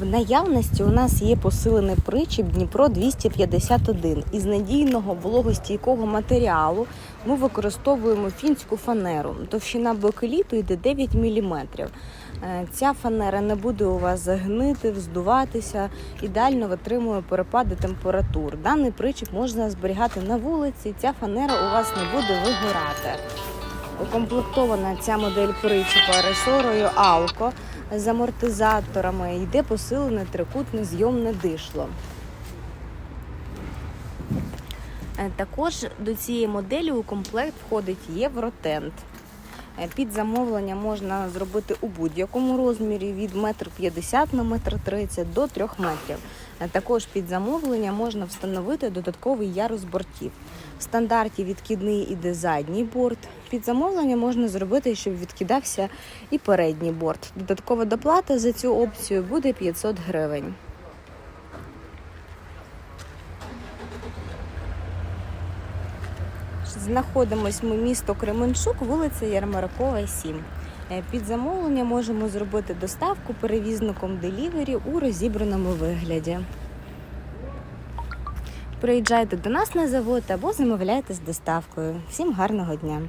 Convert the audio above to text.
В наявності у нас є посилений причіп Дніпро 251. Із надійного вологостійкого матеріалу ми використовуємо фінську фанеру. Товщина бакеліту йде 9 мм. Ця фанера не буде у вас загнити, вздуватися, ідеально витримує перепади температур. Даний причіп можна зберігати на вулиці. Ця фанера у вас не буде вигорати. Укомплектована ця модель причіпа ресорою Алко з амортизаторами. Йде посилене трикутне зйомне дишло. Е, Також до цієї моделі у комплект входить євротент. Е, Під замовлення можна зробити у будь-якому розмірі від 1,50 на 1,30 до 3 метрів. Е, Також під замовлення можна встановити додатковий ярус бортів. В стандарті відкидний іде задній борт. Під замовлення можна зробити, щоб відкидався і передній борт. Додаткова доплата за цю опцію буде 500 гривень. Знаходимось ми місто Кременчук, вулиця Ярмаркова, 7. Е, Під замовлення можемо зробити доставку перевізником делівері у розібраному вигляді. Приїжджайте до нас на завод або замовляйте з доставкою. Всім гарного дня!